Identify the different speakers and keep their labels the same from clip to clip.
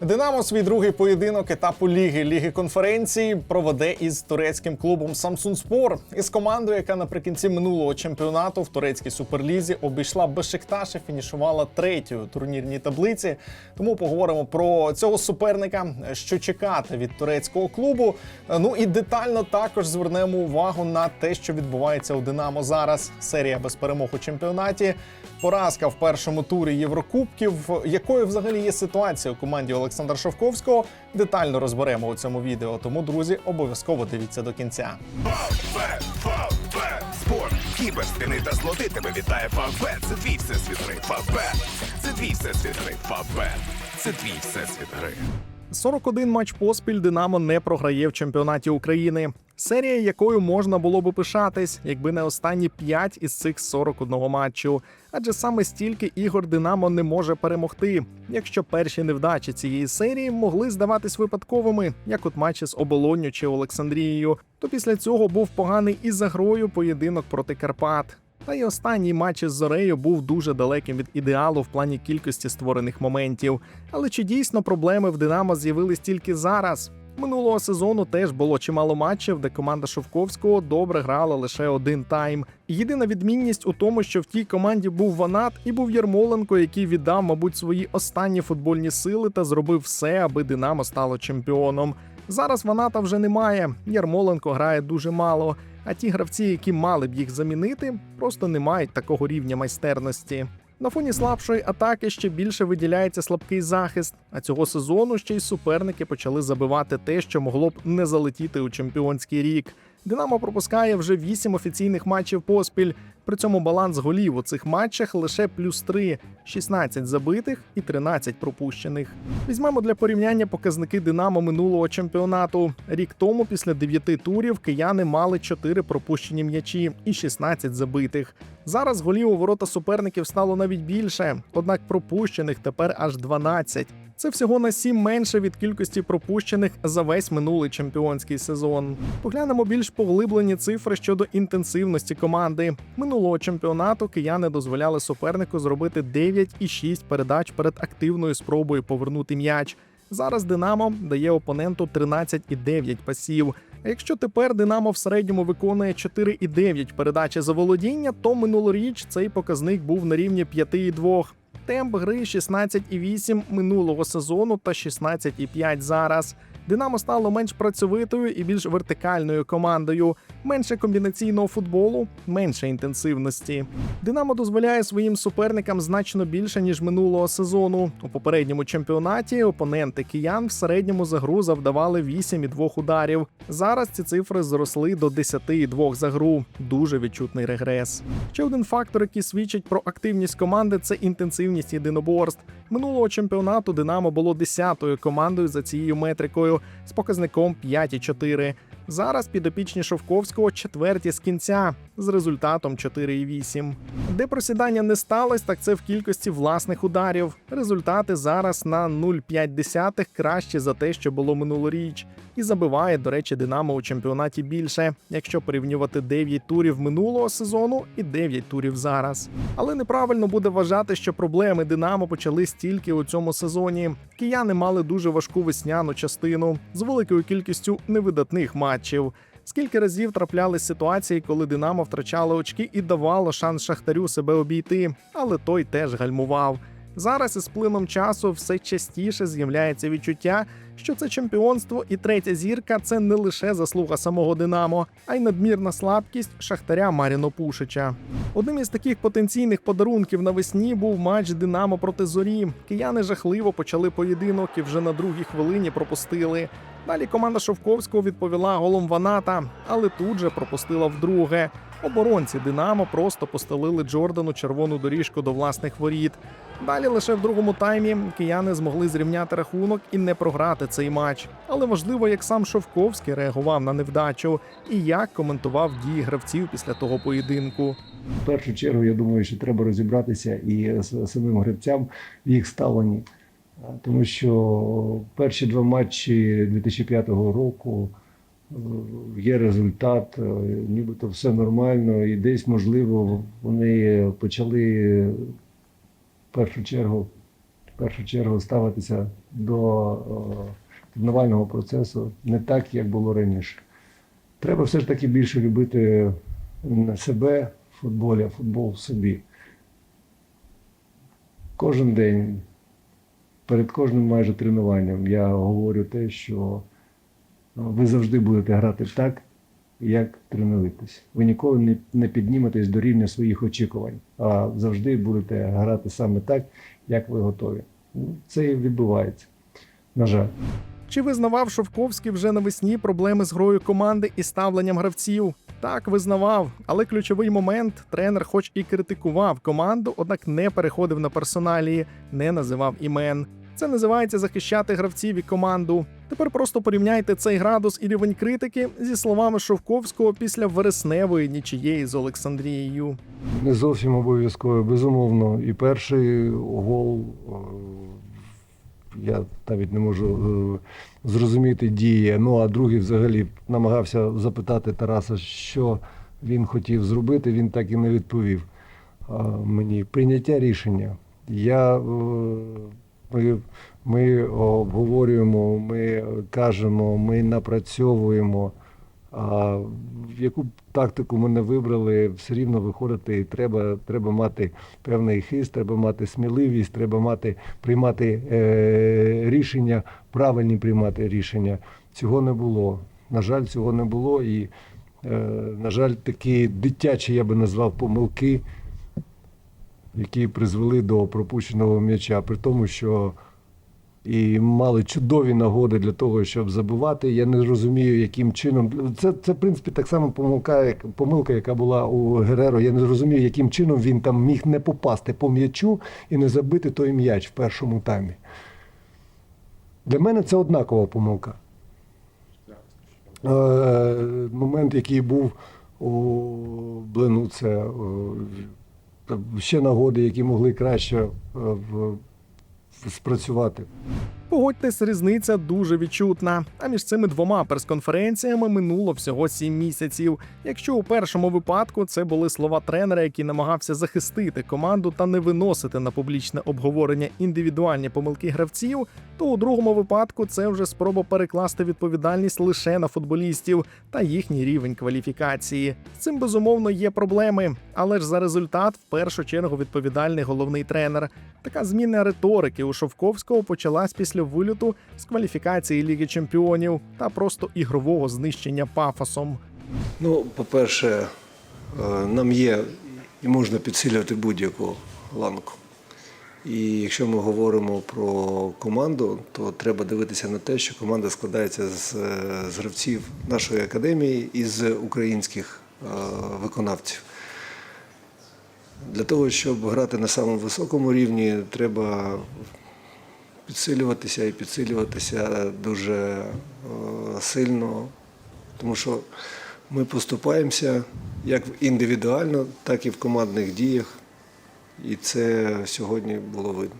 Speaker 1: Динамо свій другий поєдинок етапу ліги Ліги конференції проведе із турецьким клубом Самсунспор із командою, яка наприкінці минулого чемпіонату в турецькій суперлізі обійшла Бешикташ і фінішувала третьою турнірній таблиці. Тому поговоримо про цього суперника, що чекати від турецького клубу. Ну і детально також звернемо увагу на те, що відбувається у Динамо зараз. Серія без перемог у чемпіонаті. Поразка в першому турі Єврокубків. Якою взагалі є ситуація у команді Олександра Шовковського? Детально розберемо у цьому відео. Тому, друзі, обов'язково дивіться до кінця.
Speaker 2: Спорт, кіберспіни та злоти тебе вітає Фавбет. Це твій всесвіт гри. Фавбет, це твій всесвіт гри. Фавбет, це твій всесвіт гри.
Speaker 1: 41 матч поспіль Динамо не програє в чемпіонаті України. Серія, якою можна було би пишатись, якби не останні 5 із цих 41 матчу. Адже саме стільки ігор Динамо не може перемогти. Якщо перші невдачі цієї серії могли здаватись випадковими, як от матчі з Оболонню чи Олександрією, то після цього був поганий і за грою поєдинок проти Карпат. Та й останній матч із Зорею був дуже далеким від ідеалу в плані кількості створених моментів. Але чи дійсно проблеми в Динамо з'явились тільки зараз? Минулого сезону теж було чимало матчів, де команда Шовковського добре грала лише один тайм. Єдина відмінність у тому, що в тій команді був Ванат і був Єрмоленко, який віддав, мабуть, свої останні футбольні сили та зробив все, аби Динамо стало чемпіоном. Зараз Ваната вже немає. Ярмоленко грає дуже мало. А ті гравці, які мали б їх замінити, просто не мають такого рівня майстерності. На фоні слабшої атаки ще більше виділяється слабкий захист. А цього сезону ще й суперники почали забивати те, що могло б не залетіти у чемпіонський рік. Динамо пропускає вже 8 офіційних матчів поспіль. При цьому баланс голів у цих матчах лише плюс 3 – 16 забитих і 13 пропущених. Візьмемо для порівняння показники Динамо минулого чемпіонату. Рік тому, після 9 турів, кияни мали 4 пропущені м'ячі і 16 забитих. Зараз голів у ворота суперників стало навіть більше, однак пропущених тепер аж 12. Це всього на 7 менше від кількості пропущених за весь минулий чемпіонський сезон. Поглянемо більш поглиблені цифри щодо інтенсивності команди. Минулого чемпіонату кияни дозволяли супернику зробити 9,6 передач перед активною спробою повернути м'яч. Зараз Динамо дає опоненту 13,9 пасів. А якщо тепер Динамо в середньому виконує 4,9 передачі за володіння, то минулоріч цей показник був на рівні 5,2. Темп гри 16,8 минулого сезону та 16,5 зараз. Динамо стало менш працьовитою і більш вертикальною командою, менше комбінаційного футболу, менше інтенсивності. Динамо дозволяє своїм суперникам значно більше ніж минулого сезону. У попередньому чемпіонаті опоненти киян в середньому за гру завдавали 8,2 ударів. Зараз ці цифри зросли до 10,2 за гру. Дуже відчутний регрес. Ще один фактор, який свідчить про активність команди, це інтенсивність єдиноборств. Минулого чемпіонату Динамо було 10-ю командою за цією метрикою з показником 5,4. Зараз підопічні Шовковського четверті з кінця з результатом 4,8. Де просідання не сталося, так це в кількості власних ударів. Результати зараз на 0,5 краще за те, що було минулоріч. І забиває, до речі, Динамо у чемпіонаті більше, якщо порівнювати 9 турів минулого сезону і 9 турів зараз. Але неправильно буде вважати, що проблеми Динамо почались тільки у цьому сезоні. Кияни мали дуже важку весняну частину з великою кількістю невидатних матчів. Скільки разів траплялись ситуації, коли Динамо втрачало очки і давало шанс Шахтарю себе обійти, але той теж гальмував. Зараз із плином часу все частіше з'являється відчуття, що це чемпіонство і третя зірка це не лише заслуга самого Динамо, а й надмірна слабкість шахтаря Маріно Пушича. Одним із таких потенційних подарунків навесні був матч Динамо проти зорі. Кияни жахливо почали поєдинок і вже на другій хвилині пропустили. Далі команда Шовковського відповіла голом Ваната, але тут же пропустила вдруге. Оборонці Динамо просто постелили Джордану червону доріжку до власних воріт. Далі лише в другому таймі кияни змогли зрівняти рахунок і не програти цей матч. Але важливо, як сам Шовковський реагував на невдачу і як коментував дії гравців після того поєдинку.
Speaker 3: В першу чергу, я думаю, що треба розібратися і з самим гравцям в їх ставленні. Тому що перші два матчі 2005 року е, є результат, е, нібито все нормально, і десь, можливо, вони почали в першу чергу в першу чергу ставитися до е, тренувального процесу не так, як було раніше. Треба все ж таки більше любити себе в футболі, а футбол в собі. Кожен день, перед кожним майже тренуванням я говорю те, що ви завжди будете грати так, як тренуєтесь. Ви ніколи не, не підніметесь до рівня своїх очікувань, а завжди будете грати саме так, як ви готові. Ну, Це і відбувається. На жаль.
Speaker 1: Чи визнавав Шовковський вже навесні проблеми з грою команди і ставленням гравців? Так, визнавав, але ключовий момент тренер, хоч і критикував команду, однак не переходив на персоналії, не називав імен. Це називається захищати гравців і команду. Тепер просто порівняйте цей градус і рівень критики зі словами Шовковського після вересневої нічиєї з Олександрією.
Speaker 3: Не зовсім обов'язково, безумовно. І перший гол е, я навіть не можу е, зрозуміти дії. Ну а другий взагалі намагався запитати Тараса, що він хотів зробити. Він так і не відповів мені. Прийняття рішення. Я, е, ми, ми обговорюємо, ми кажемо, ми напрацьовуємо. А в яку тактику ми не вибрали, все рівно виходити треба, треба мати певний хист, треба мати сміливість, треба мати приймати е, рішення, правильні приймати рішення. Цього не було. На жаль, цього не було. І, е, на жаль, такі дитячі, я би назвав, помилки, які призвели до пропущеного м'яча, при тому, що і мали чудові нагоди для того, щоб забивати. Я не розумію, яким чином. Це, це в принципі, так само помилка, як, помилка, яка була у Гереро. Я не розумію, яким чином він там міг не попасти по м'ячу і не забити той м'яч в першому таймі. Для мене це однакова помилка. Е, момент, який був у Блину, це е, ще нагоди, які могли краще е, спрацювати.
Speaker 1: Погодьтесь, різниця дуже відчутна. А між цими двома прес-конференціями минуло всього сім місяців. Якщо у першому випадку це були слова тренера, який намагався захистити команду та не виносити на публічне обговорення індивідуальні помилки гравців, то у другому випадку це вже спроба перекласти відповідальність лише на футболістів та їхній рівень кваліфікації. З цим безумовно є проблеми, але ж за результат в першу чергу відповідальний головний тренер. Така зміна риторики у Шовковського почалась після вильоту з кваліфікації Ліги Чемпіонів та просто ігрового знищення пафосом.
Speaker 3: Ну, по-перше, е, нам є і можна підсилювати будь-яку ланку. І якщо ми говоримо про команду, то треба дивитися на те, що команда складається з, е, з гравців нашої академії і з українських е, виконавців. Для того, щоб грати на самому високому рівні, треба підсилюватися і підсилюватися дуже е, сильно, тому що ми поступаємося як індивідуально, так і в командних діях. І це сьогодні було видно.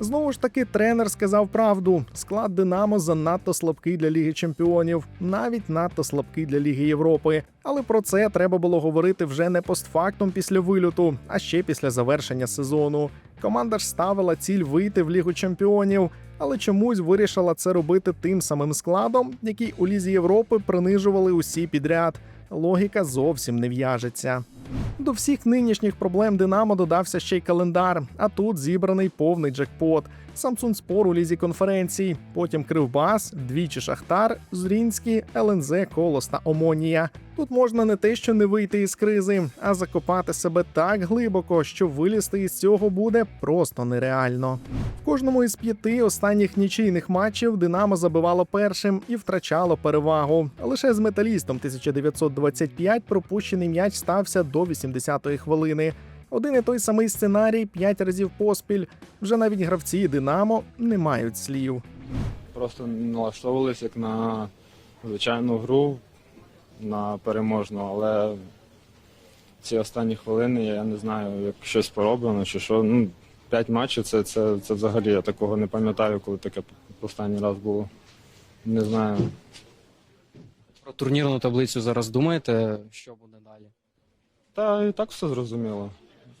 Speaker 1: Знову ж таки, тренер сказав правду: склад Динамо занадто слабкий для Ліги Чемпіонів, навіть надто слабкий для Ліги Європи. Але про це треба було говорити вже не постфактум після вильоту, а ще після завершення сезону. Команда ж ставила ціль вийти в Лігу Чемпіонів, але чомусь вирішила це робити тим самим складом, який у Лізі Європи принижували усі підряд. Логіка зовсім не в'яжеться. До всіх нинішніх проблем Динамо додався ще й календар, а тут зібраний повний джекпот. Самсун Спор у лізі конференцій, потім Кривбас, двічі Шахтар, Зрінський, ЛНЗ, Колос та Омонія. Тут можна не те, що не вийти із кризи, а закопати себе так глибоко, що вилізти із цього буде просто нереально. В кожному із п'яти останніх нічийних матчів Динамо забивало першим і втрачало перевагу. Лише з металістом 1925 пропущений м'яч стався до 80-ї хвилини. Один і той самий сценарій п'ять разів поспіль. Вже навіть гравці Динамо не мають слів.
Speaker 4: Просто налаштовувалися як на звичайну гру, на переможну, але ці останні хвилини я не знаю, як щось пороблено чи що. Ну, п'ять матчів це, це, це взагалі я такого не пам'ятаю, коли таке останній раз було. Не знаю.
Speaker 5: Про турнірну таблицю зараз думаєте, що буде далі?
Speaker 4: Та і так все зрозуміло.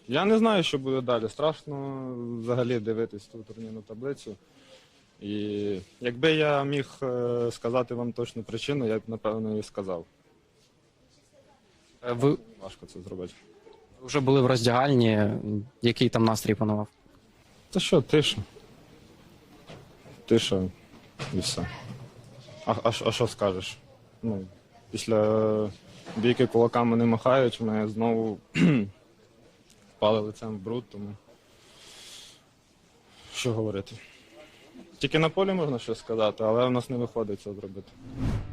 Speaker 4: Я не знаю, що буде далі. Страшно взагалі дивитись ту турнірну таблицю. І якби я міг е, сказати вам точну причину, я б напевно її сказав.
Speaker 5: Е, Ви
Speaker 4: Важко це зробити.
Speaker 5: вже були в роздягальні. Який там настрій панував?
Speaker 4: Та що, тиша. Тиша і все. А, а, що- а що скажеш? Ну, після бійки кулаками не махають, ми знову впали лицем в бруд, тому що говорити. Тільки на полі можна щось сказати, але в нас не виходить це зробити.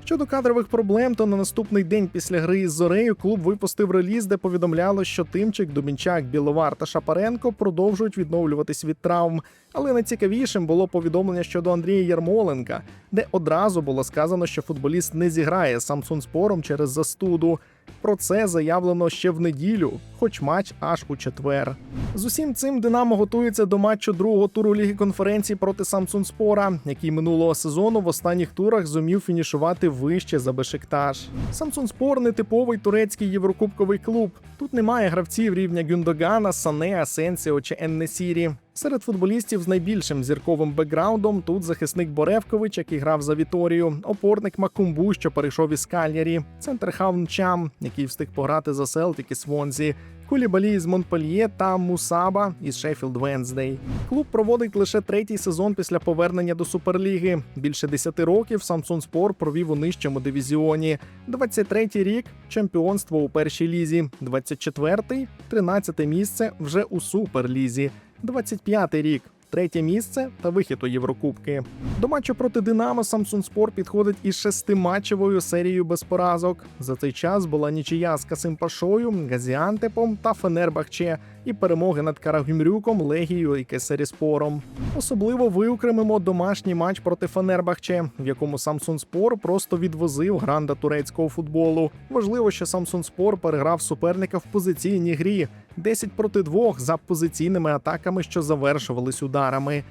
Speaker 1: Щодо кадрових проблем, то на наступний день після гри із Зорею клуб випустив реліз, де повідомляло, що Тимчик, Дубінчак, Біловар та Шапаренко продовжують відновлюватись від травм. Але найцікавішим було повідомлення щодо Андрія Ярмоленка, де одразу було сказано, що футболіст не зіграє з Самсунспором через застуду. Про це заявлено ще в неділю, хоч матч аж у четвер. З усім цим Динамо готується до матчу другого туру Ліги конференції проти Самсунспора, який минулого сезону в останніх турах зумів фінішувати вище за Бешикташ. Самсунспор нетиповий турецький єврокубковий клуб. Тут немає гравців рівня Гюндогана, Сане, Асенсіо чи Еннесірі. Серед футболістів з найбільшим зірковим бекграундом тут захисник Боревкович, який грав за Віторію, опорник Макумбу, що перейшов із Кальярі, центр Чам, який встиг пограти за Селтік і Свонзі, Кулібалі з Монпельє та Мусаба із Шеффілд Венздей. Клуб проводить лише третій сезон після повернення до Суперліги. Більше 10 років Самсон Спор провів у нижчому дивізіоні. 23-й рік чемпіонство у першій лізі. 24-й – 13 місце вже у Суперлізі. 25-й рік. Третє місце та вихід у Єврокубки. До матчу проти Динамо Самсун Спор підходить із шестиматчевою серією без поразок. За цей час була нічия з Касимпашою, Газіантепом та Фенербахче і перемоги над Карагюмрюком, Легією і Кесеріспором. Особливо виокремимо домашній матч проти Фенербахче, в якому Самсун Спор просто відвозив гранда турецького футболу. Важливо, що Самсун Спор переграв суперника в позиційній грі 10 проти 2 за позиційними атаками, що завершувались ударами.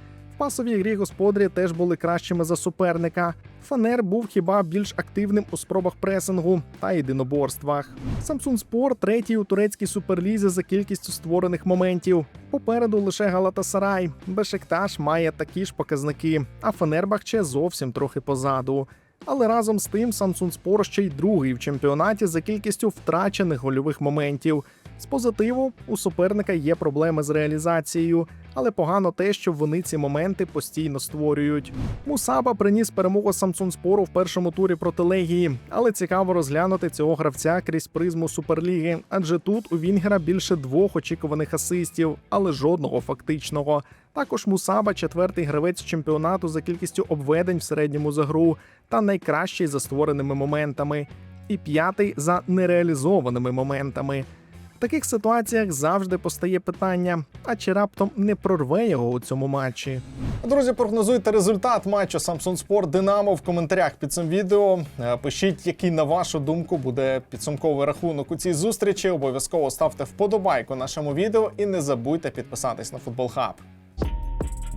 Speaker 1: Пасовій грі господарі теж були кращими за суперника. Фанер був хіба більш активним у спробах пресингу та єдиноборствах. Самсун Спор третій у турецькій суперлізі за кількістю створених моментів. Попереду лише Галатасарай. Бешикташ має такі ж показники, а Фенербахче зовсім трохи позаду. Але разом з тим Самсун Спор ще й другий в чемпіонаті за кількістю втрачених гольових моментів. З позитиву у суперника є проблеми з реалізацією, але погано те, що вони ці моменти постійно створюють. Мусаба приніс перемогу Самсунспору в першому турі проти Легії, але цікаво розглянути цього гравця крізь призму Суперліги, адже тут у Вінгера більше двох очікуваних асистів, але жодного фактичного. Також Мусаба четвертий гравець чемпіонату за кількістю обведень в середньому за гру та найкращий за створеними моментами, і п'ятий за нереалізованими моментами. В таких ситуаціях завжди постає питання: а чи раптом не прорве його у цьому матчі? Друзі, прогнозуйте результат матчу Samsung Sport Динамо в коментарях під цим відео. Е, Пишіть, який на вашу думку буде підсумковий рахунок у цій зустрічі. Обов'язково ставте вподобайку нашому відео і не забудьте підписатись на Футбол Хаб.